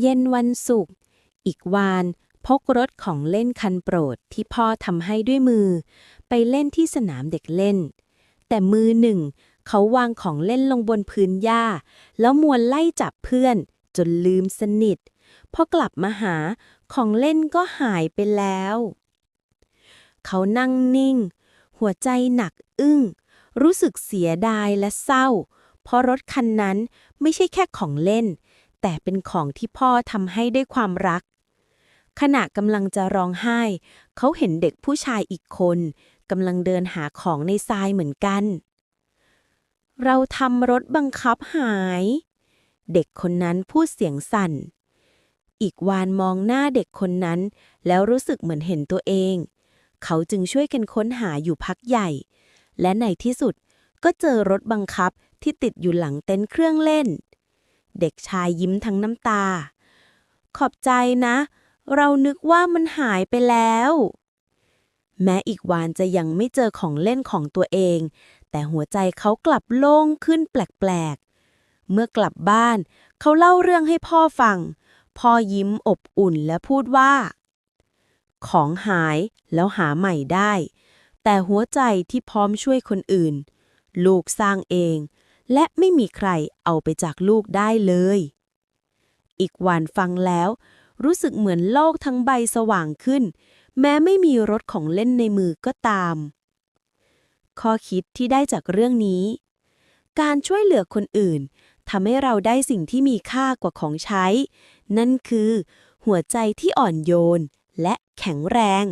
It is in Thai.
เย็นวันศุกร์อีกวานพกรถของเล่นคันโปรดที่พ่อทำให้ด้วยมือ ไปเล่นที่สนามเด็กเล่น แต่มือหนึ่ง เขาวางของเล่นลงบนพื้นหญ้า แล้วมวนไล่จับเพื่อน จนลืมสนิทพอกลับมาหาของเล่นก็หายไปแล้ว เขานั่งนิ่ง หัวใจหนักอึ้ง รู้สึกเสียดายและเศร้า เพราะรถคันนั้นไม่ใช่แค่ของเล่น แต่เป็นของที่พ่อทำให้ด้วยความรัก ขณะกำลังจะร้องไห้ เขาเห็นเด็กผู้ชายอีกคนกำลังเดินหาของในทรายเหมือนกัน เราทำรถบังคับหาย เด็กคนนั้นพูดเสียงสั่น อีกวานมองหน้าเด็กคนนั้น แล้วรู้สึกเหมือนเห็นตัวเอง เขาจึงช่วยกันค้นหาอยู่พักใหญ่ และในที่สุดก็เจอรถบังคับที่ติดอยู่หลังเต็นท์เครื่องเล่น เด็กชายยิ้มทั้งน้ำตา ขอบใจนะ เรานึกว่ามันหายไปแล้ว แม้อีกวานจะยังไม่เจอของเล่นของตัวเอง แต่หัวใจเขากลับโล่งขึ้นแปลกๆ เมื่อกลับบ้าน เขาเล่าเรื่องให้พ่อฟัง พ่อยิ้มอบอุ่นและพูดว่า ของหายแล้วหาใหม่ได้ แต่หัวใจที่พร้อมช่วยคนอื่น ลูกสร้างเอง และไม่มีใครเอาไปจากลูกได้เลย อีกวันฟังแล้ว รู้สึกเหมือนโลกทั้งใบสว่างขึ้น แม้ไม่มีรถของเล่นในมือก็ตาม ข้อคิดที่ได้จากเรื่องนี้ การช่วยเหลือคนอื่นทำให้เราได้สิ่งที่มีค่ากว่าของใช้ นั่นคือ หัวใจที่อ่อนโยนและแข็งแรง